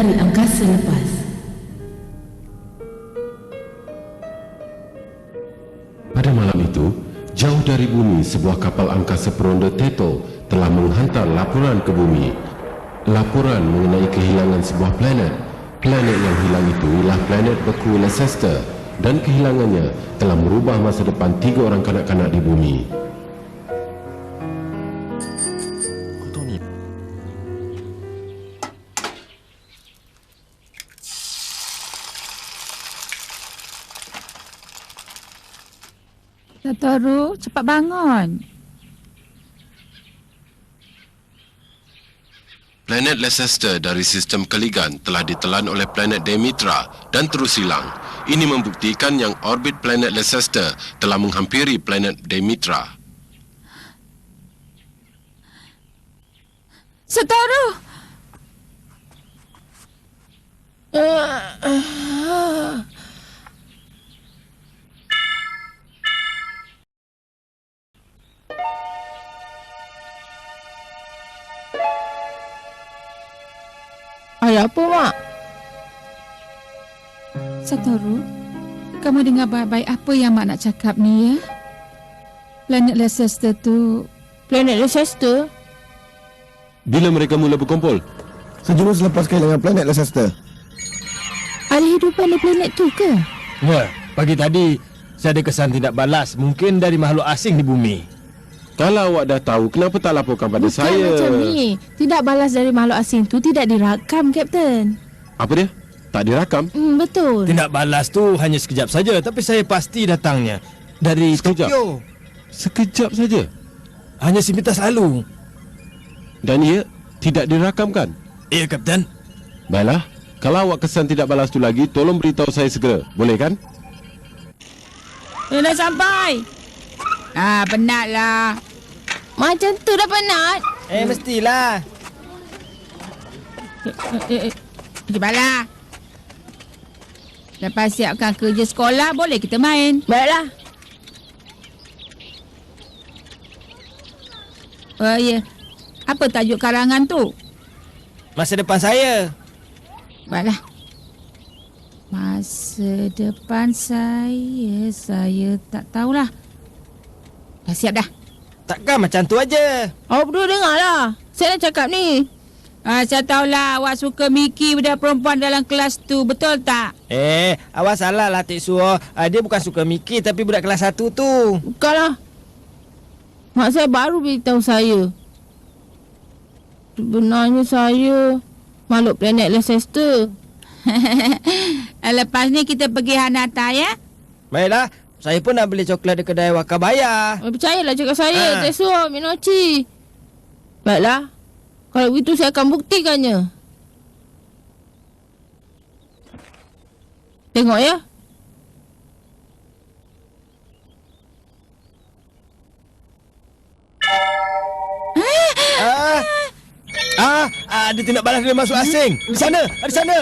masa lepas. Pada malam itu, jauh dari bumi sebuah kapal angkasa peronda Teto telah menghantar laporan ke bumi. Laporan mengenai kehilangan sebuah planet. Planet yang hilang itu ialah planet beku Leicester dan kehilangannya telah merubah masa depan tiga orang kanak-kanak di bumi. Satoru, cepat bangun. Planet Leicester dari sistem Keligan telah ditelan oleh planet Demetra dan terus hilang. Ini membuktikan yang orbit planet Leicester telah menghampiri planet Demetra. Satoru! Ada apa, Mak? Satoru, kamu dengar baik-baik apa yang Mak nak cakap ni ya? Planet Leicester tu Planet Leicester? Bila mereka mula berkumpul? Sejurus selepas kehilangan planet Leicester. Ada hidupan di planet tu ke? Ya, pagi tadi saya ada kesan tidak balas mungkin dari makhluk asing di bumi. Kalau awak dah tahu, kenapa tak laporkan pada Bukan saya? macam ni. Tidak balas dari makhluk asing tu tidak dirakam, Kapten. Apa dia? Tak dirakam? Hmm, betul. Tidak balas tu hanya sekejap saja tapi saya pasti datangnya dari Sekejap? Tokyo. Sekejap saja. Hanya sepintas lalu. Dan ia tidak dirakamkan. Ya, Kapten. Baiklah, kalau awak kesan tidak balas tu lagi, tolong beritahu saya segera. Boleh kan? Eh, dah sampai. Ah, penatlah. Macam tu dah penat. Eh, mestilah. Eh, eh, Cepat Lepas siapkan kerja sekolah, boleh kita main. Baiklah. Oh, ya. Apa tajuk karangan tu? Masa depan saya. Baiklah. Masa depan saya, saya tak tahulah. Dah siap dah. Takkan macam tu aja. Awak berdua dengarlah. Saya nak cakap ni. Ah, saya tahulah awak suka Miki budak perempuan dalam kelas tu. Betul tak? Eh, awak salah lah Tik Suo. Uh, dia bukan suka Miki tapi budak kelas satu tu. Bukanlah. Mak saya baru beritahu saya. Sebenarnya saya makhluk planet Leicester. Lepas ni kita pergi Hanata ya? Baiklah, saya pun nak beli coklat di kedai Wakabaya. Eh, percayalah cakap saya, Ah. ha. Tesuo, Minochi. Baiklah. Kalau begitu saya akan buktikannya. Tengok ya. Ah, ah, ah, ada tindak balas dari masuk asing. Di sana, di sana.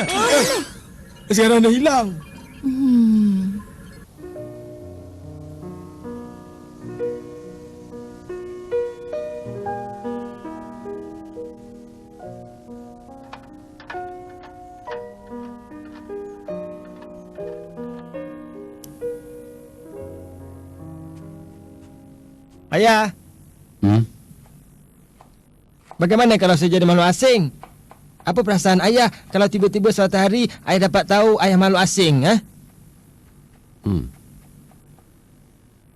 Eh, Sekarang dah hilang. Hmm. Ayah, Hmm? bagaimana kalau saya jadi makhluk asing? Apa perasaan ayah kalau tiba-tiba suatu hari ayah dapat tahu ayah makhluk asing? Ha? Hmm.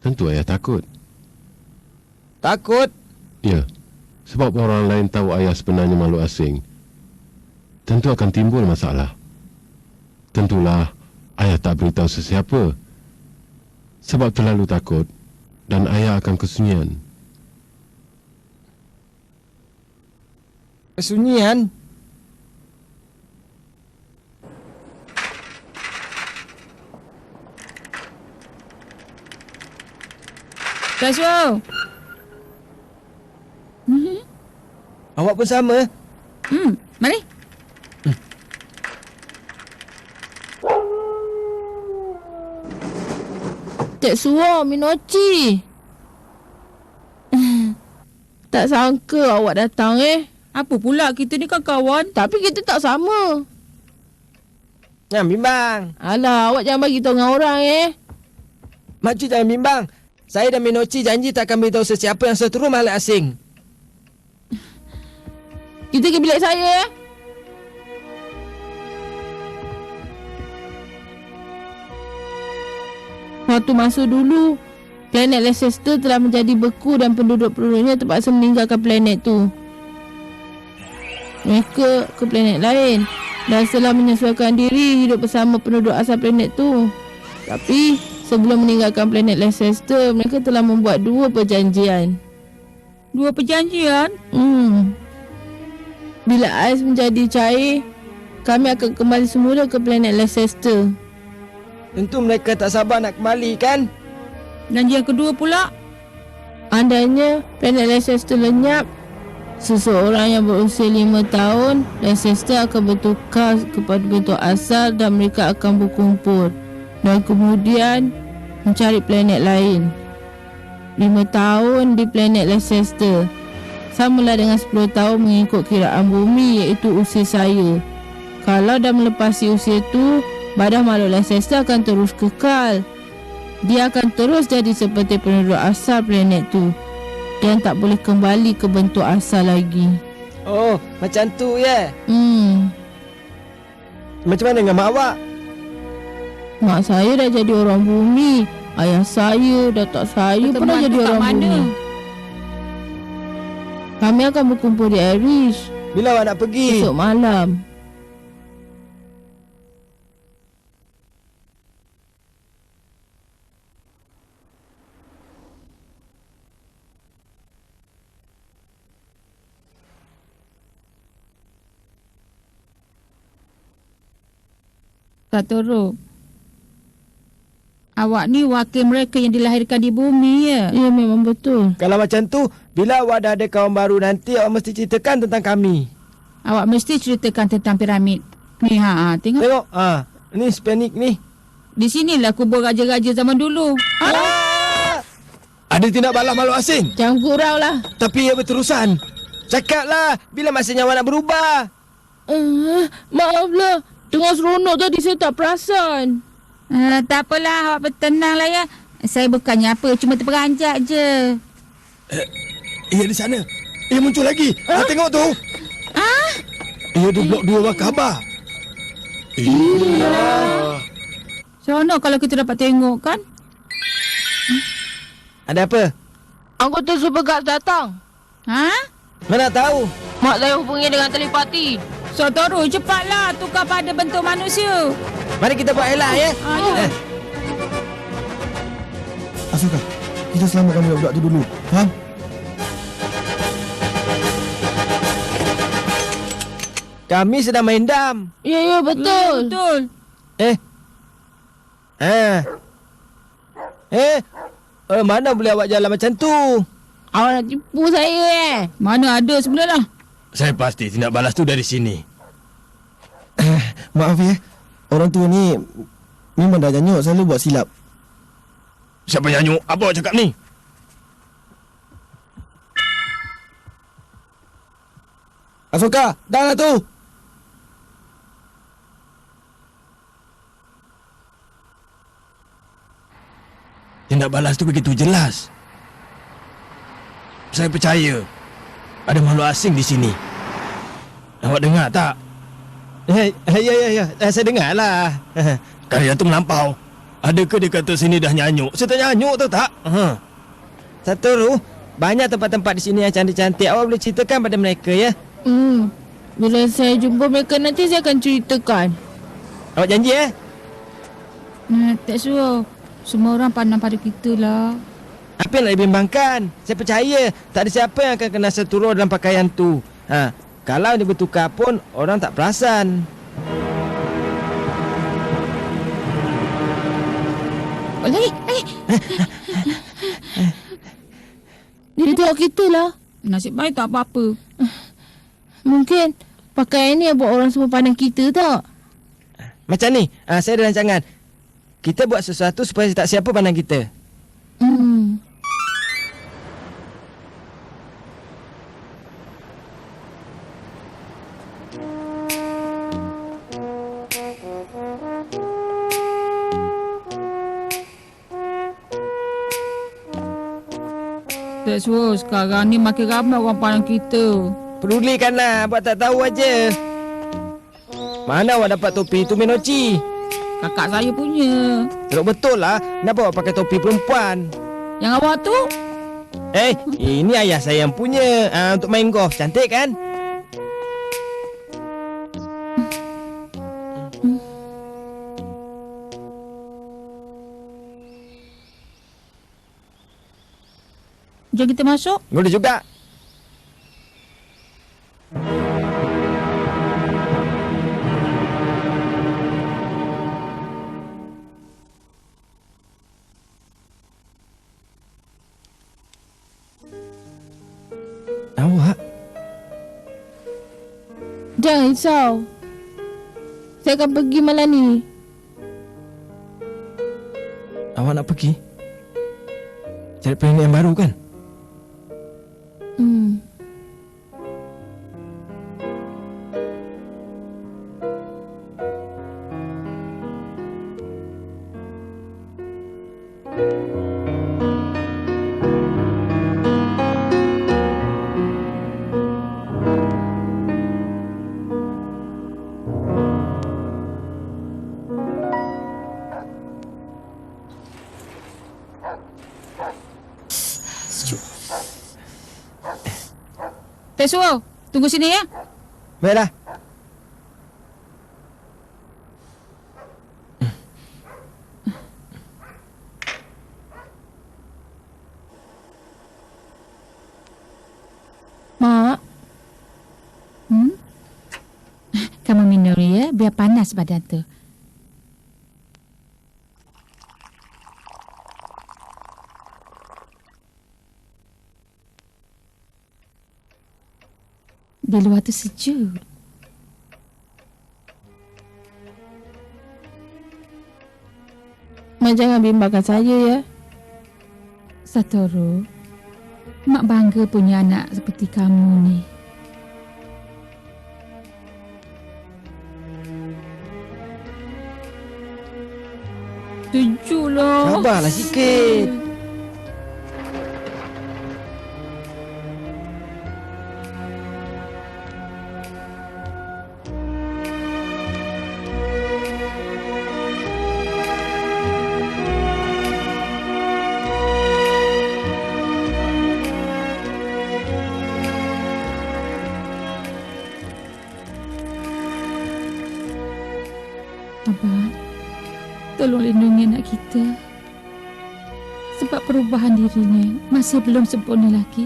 Tentu ayah takut. Takut? Ya. Sebab orang lain tahu ayah sebenarnya makhluk asing. Tentu akan timbul masalah. Tentulah ayah tak beritahu sesiapa. Sebab terlalu takut dan ayah akan kesunyian. Kesunyian? Tesuo. Awak pun sama? Hmm, mari. Tetsuo, Minochi. tak sangka awak datang eh. Apa pula kita ni kan kawan? Tapi kita tak sama. Jangan bimbang. Alah, awak jangan bagi tahu dengan orang eh. Makcik jangan bimbang. Saya dan Minochi janji tak akan beritahu sesiapa yang seteru makhluk asing. Kita ke bilik saya eh. Waktu masa dulu, planet Leicester telah menjadi beku dan penduduk-penduduknya terpaksa meninggalkan planet tu. Mereka ke planet lain dan setelah menyesuaikan diri hidup bersama penduduk asal planet tu. Tapi sebelum meninggalkan planet Leicester, mereka telah membuat dua perjanjian. Dua perjanjian? Hmm. Bila ais menjadi cair, kami akan kembali semula ke planet Leicester. Tentu mereka tak sabar nak kembali kan? Dan yang kedua pula? Andainya planet Leicester lenyap, seseorang yang berusia lima tahun, Leicester akan bertukar kepada bentuk asal dan mereka akan berkumpul. Dan kemudian mencari planet lain. Lima tahun di planet Leicester. Samalah dengan 10 tahun mengikut kiraan bumi iaitu usia saya. Kalau dah melepasi usia itu, badan makhluk Leicester akan terus kekal. Dia akan terus jadi seperti penduduk asal planet tu dan tak boleh kembali ke bentuk asal lagi. Oh, macam tu ya. Hmm, Macam mana dengan mak awak? mak saya dah jadi orang bumi. Ayah saya, datuk saya pun dah jadi orang mana? bumi. Kami akan berkumpul di Irish Bila awak nak pergi? esok malam. Katoro. Awak ni wakil mereka yang dilahirkan di bumi ya? Ya, memang betul. Kalau macam tu, bila awak dah ada kawan baru nanti, awak mesti ceritakan tentang kami. Awak mesti ceritakan tentang piramid. Ni ha, ha tengok. Tengok, ah, ni Spanik ni. Di sinilah kubur raja-raja zaman dulu. Ah! Ada tindak balas makhluk asing, Jangan gurau lah. tapi ia berterusan. Cakaplah, bila masanya awak nak berubah? Uh, maaflah. Tengah seronok tadi saya tak perasan. Uh, tak apalah, awak bertenanglah ya. Saya bukannya apa, cuma terperanjat je. Ia di sana. Ia muncul lagi. Ah, tengok tu. Ah, Ia ada blok dua bang khabar. seronok kalau kita dapat tengok kan? Ada apa? Anggota Super Guards datang. Ha? Mana tahu? Mak saya hubungi dengan telepati. Sotoro, cepatlah tukar pada bentuk manusia. Mari kita buat elak ya. Ah, ya. Eh, Asoka, kita selamatkan budak-budak tu dulu. Faham? Kami sedang main dam. Ya, ya, betul. Betul. Eh. Eh. Eh. Eh, mana boleh awak jalan macam tu? Awak nak tipu saya eh. Mana ada sebenarnya? Saya pasti tindak balas tu dari sini. Maaf ya. Orang tua ni memang dah janyuk selalu buat silap. Siapa nyanyuk? Apa cakap ni? Asoka, dah lah tu. Tindak balas tu begitu jelas. Saya percaya. Ada makhluk asing di sini. Awak dengar tak? Eh, eh, ya, ya, ya. Eh, saya dengar lah. Kali tu melampau. Adakah dia kata sini dah nyanyuk? Saya tak nyanyuk tu tak? Ha. Satu ru, banyak tempat-tempat di sini yang cantik-cantik. Awak boleh ceritakan pada mereka ya. Hmm. Bila saya jumpa mereka nanti saya akan ceritakan. Awak janji eh? Hmm, tak suruh. Semua orang pandang pada kita lah. Apa yang nak dibimbangkan? Saya percaya tak ada siapa yang akan kena seturun dalam pakaian tu. Ha, kalau dia bertukar pun orang tak perasan. Oh, lagi, lagi. Dia tengok kita lah. Nasib baik tak apa-apa. Mungkin pakaian ni yang buat orang semua pandang kita tak? Macam ni, ha, saya ada rancangan. Kita buat sesuatu supaya tak siapa pandang kita. Hmm. Suruh sekarang ni makin ramai orang pandang kita. Pedulikanlah buat tak tahu aja. Mana awak dapat topi tu Menoci? Kakak saya punya. Teruk betul lah. Kenapa awak pakai topi perempuan? Yang awak tu? Eh, ini ayah saya yang punya. Ah, untuk main golf. Cantik kan? Jom kita masuk. Boleh juga. Awak? Jangan risau. Saya akan pergi malam ni. Awak nak pergi? Cari planet yang baru kan? Tak. Tunggu sini ya. Baiklah. Mak, Hmm? Kamu minum ya, biar panas badan tu. Di luar tu sejuk. Mak jangan bimbangkan saya ya. Satoru, Mak bangga punya anak seperti kamu ni. Sabarlah sikit. Tolong lindungi anak kita. Sebab perubahan dirinya masih belum sempurna lagi.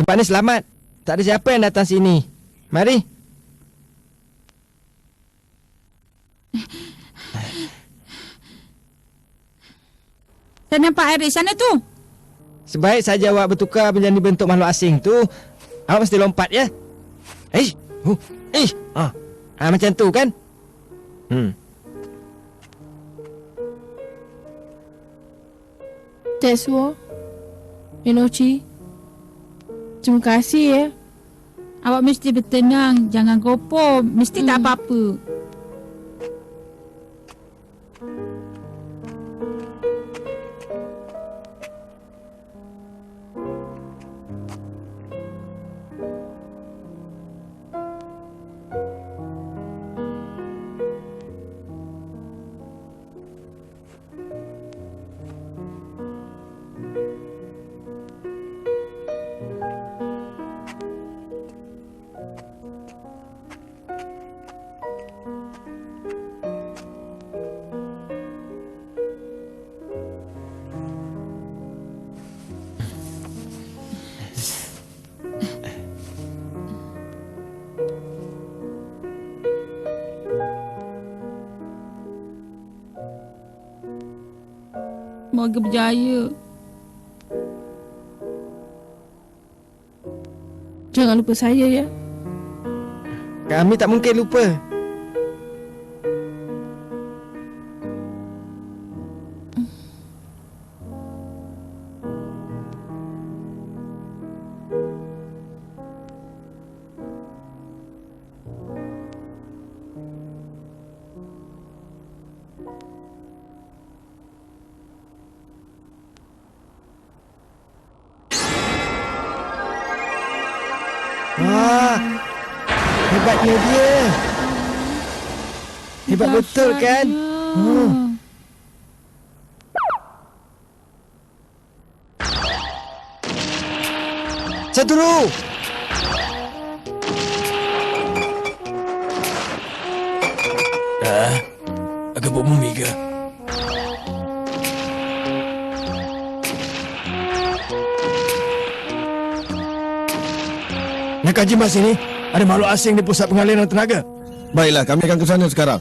Tempat ni selamat. Tak ada siapa yang datang sini. Mari. Saya nampak air di sana tu. Sebaik saja awak bertukar menjadi bentuk makhluk asing tu, awak mesti lompat ya. Eh, huh, eh, ah, ah macam tu kan? Hmm. Tetsuo, Inochi, terima kasih ya. Awak mesti bertenang. Jangan gopoh. Mesti tak Hmm. apa-apa. Semoga berjaya. Jangan lupa saya ya. Kami tak mungkin lupa. Hebatnya dia. Hebat betul kan? Hmm. Satu dulu. Dah. Agak buat bumi ke? Nak kaji mas ini? Ada makhluk asing di pusat pengaliran tenaga. Baiklah, kami akan ke sana sekarang.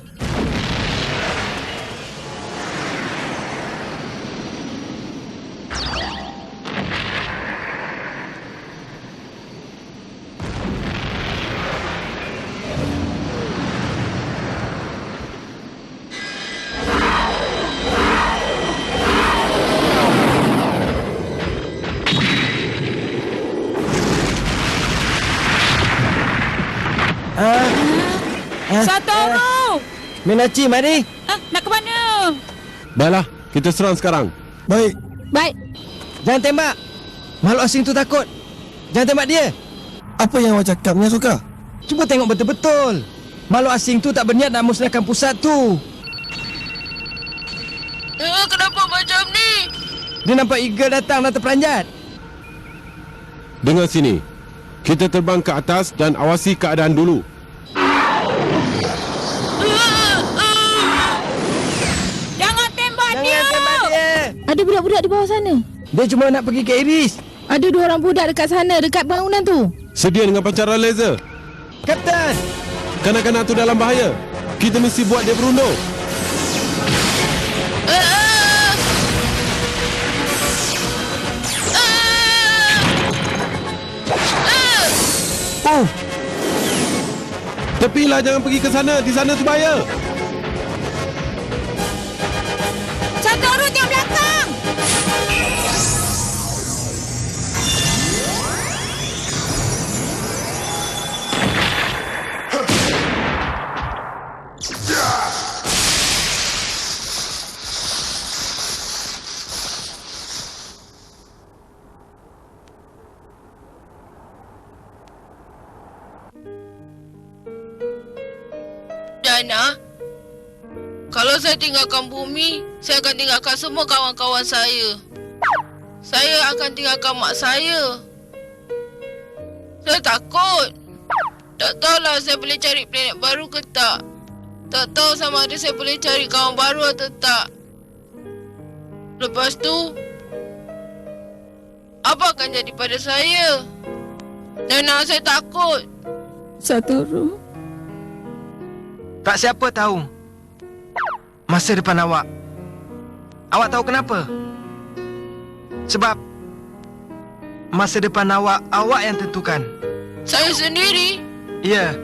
Minachi, mari. Ah, nak ke mana? Baiklah, kita serang sekarang. Baik, Baik. Jangan tembak. Makhluk asing tu takut. Jangan tembak dia. apa yang awak cakap, Suka? Cuba tengok betul-betul. Makhluk asing tu tak berniat nak musnahkan pusat tu. Eh, kenapa macam ni? Dia nampak eagle datang dan terperanjat. Dengar sini. Kita terbang ke atas dan awasi keadaan dulu. Ada budak-budak di bawah sana. Dia cuma nak pergi ke Iris. Ada dua orang budak dekat sana, dekat bangunan tu. Sedia dengan pancaran laser. Kapten. Kanak-kanak tu dalam bahaya. Kita mesti buat dia berundung. Oh, Tepilah jangan pergi ke sana. Di sana tu bahaya. Saya tinggalkan bumi, saya akan tinggalkan semua kawan-kawan saya. Saya akan tinggalkan mak saya. Saya takut. Tak tahulah saya boleh cari planet baru ke tak. Tak tahu sama ada saya boleh cari kawan baru atau tak. Lepas tu, apa akan jadi pada saya? Dana, saya takut. Satoru, tak siapa tahu. Masa depan awak. Awak tahu kenapa? Sebab masa depan awak awak yang tentukan. Saya sendiri. Ya.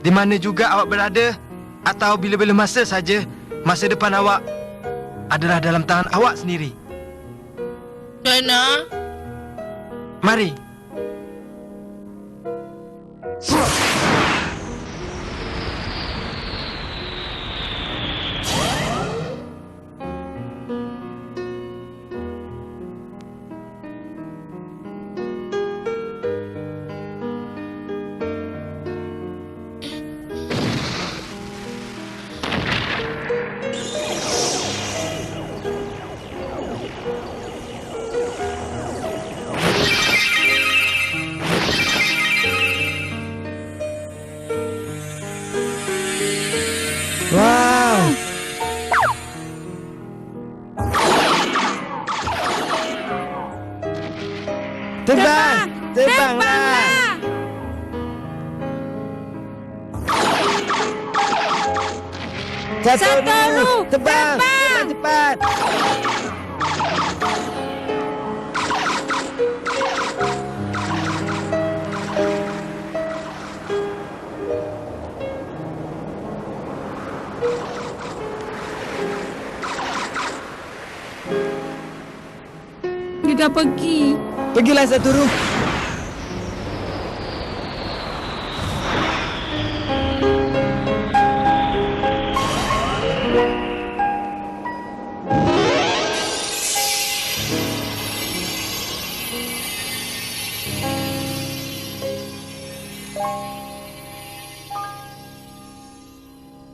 Di mana juga awak berada atau bila-bila masa saja, masa depan awak adalah dalam tangan awak sendiri. Dana, Mari. Dah pergi. Pergilah Satoru.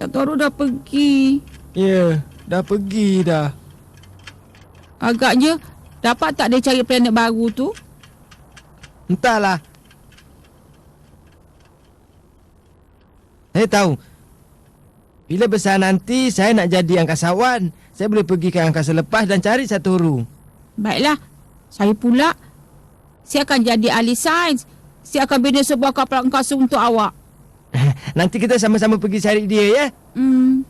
Satoru dah pergi. Ya, dah pergi dah. Agaknya dapat tak dia cari planet baru tu? Entahlah. Saya tahu. Bila besar nanti, saya nak jadi angkasawan. Saya boleh pergi ke angkasa lepas dan cari Satoru. Baiklah. Saya pula. Saya akan jadi ahli sains. Saya akan bina sebuah kapal angkasa untuk awak. Nanti kita sama-sama pergi cari dia ya. Hmm.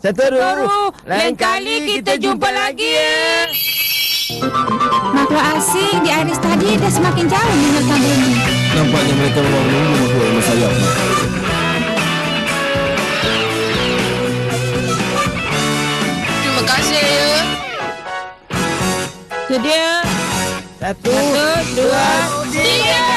Satoru. Satoru, lain kali kita jumpa lagi, ya. Makhluk asing di Iris tadi dah semakin jauh meninggalkan bumi. Nampaknya mereka memang menunggu makhluk bersayap ni. Terima kasih ya. Sedia. Satu, Satu, dua, tiga.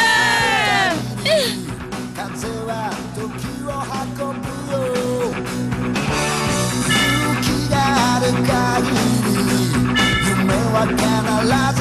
life.